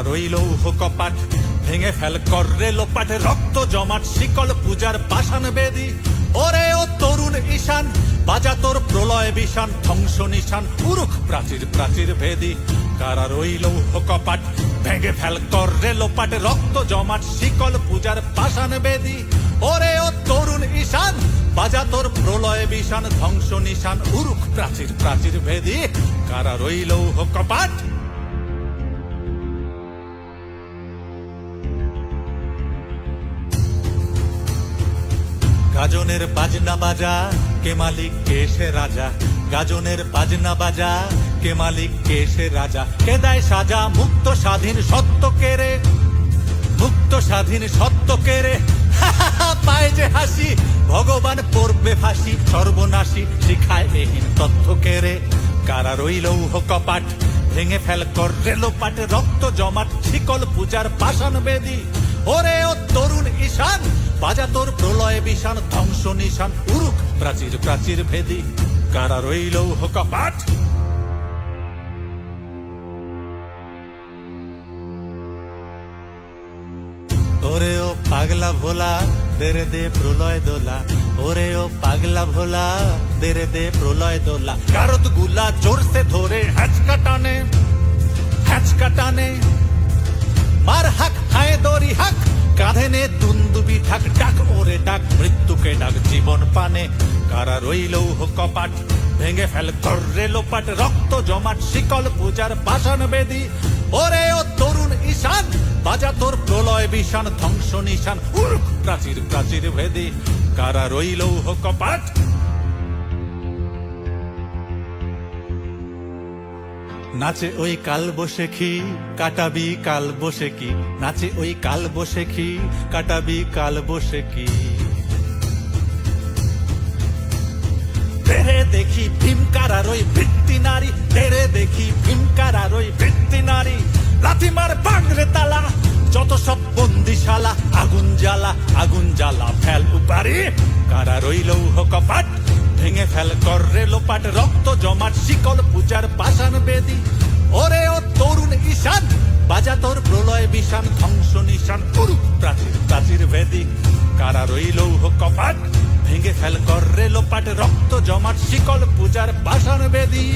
কারা রইল কপাট ভেঙে ফেল কররে লোপাটে, রক্ত জমাট, শিকল পূজার পাষাণ বেদি। ওরে ও তরুণ ঈশান, বাজা তোর প্রলয় বিষান, ধ্বংস নিশান উরুখ প্রাচীর প্রাচীর ভেদি কারা রইল কপাট ভেঙে ফেল কররে লোপাটে, রক্ত জমাট, শিকল পূজার পাষাণ বেদি। ওরে ও তরুণ ঈশান, বাজা তোর প্রলয় বিষান, ধ্বংস নিশান উরুখ প্রাচীর প্রাচীর ভেদি কারা রইল কপাট গাজনের বাজনা বাজা, কে মালিক, কে সে রাজা? গাজনের বাজনা বাজা, কে মালিক, কে সে রাজা? কে দেয় সাজা? মুক্ত স্বাধীন সত্য কেরে মুক্ত স্বাধীন সত্য কেরে পায় যে হাসি, ভগবান পড়বে ফাঁসি, সর্বনাশী শিখায় এহীন তথ্য কেরে কারা রইল উহ কপাট, ভেঙে ফেল কর রেলোপাট রক্ত জমাট, শিকল পূজার পাষাণ বেদি। ওরে ও বাজা তোর প্রলয় বিষান, ধ্বংস নিশান। উরুক প্রাচীর প্রাচীর ভেদি। কারা রইল কপাট ওরে ও পাগলা ভোলা, দেরে দে প্রলয় দোলা। ওরে ও পাগলা ভোলা, দেরে দে প্রলয় দোলা। কারতগুলা জোরসে ধরে, হ্যাচকা টানে হ্যাচকা টানে। কাঁধে নে দুন্দুবি ঢাক ডাক ওরে ডাক, মৃত্যুকে ডাক, জীবন পানে। কারা রইল কপাট, ভেঙে ফেল কররে লোপাট, রক্ত জমাট, শিকল পূজার বাসন বেদি। ওরে ও তরুণ ঈশান, বাজা তোর প্রলয় বিষান, ধ্বংস নিশান, উর্ক প্রাচীর প্রাচীর ভেদি। কারা রইল কপাট নাচে ওই কাল বসে খি কাটাবি কাল বসে কি? নাচে ওই কাল বসে খি কাটাবি কাল বসে কি? তেরে দেখি ভীমকারার ওই ভিত্তি নারী তেরে দেখি ভীমকারার ওই ভিত্তি নারী। লাথি মার বাংরে তালা, যত সব বন্দিশালা, আগুন জ্বালা আগুন জ্বালা, ফেল উপারি। কারা রইল কপাট ভেঙে ফেল কররে লোপাট, রক্ত জমাট, শিকল পূজার পাষাণ বেদি। ওরে ও তরুণ ঈশান, বাজা তোর প্রলয় বিশান ধ্বংস নিশান করুক প্রাচীর প্রাচীর বেদি। কারা রইল কপাট, ভেঙে ফেল কররে লোপাট, রক্ত জমাট, শিকল পূজার পাষাণ বেদী।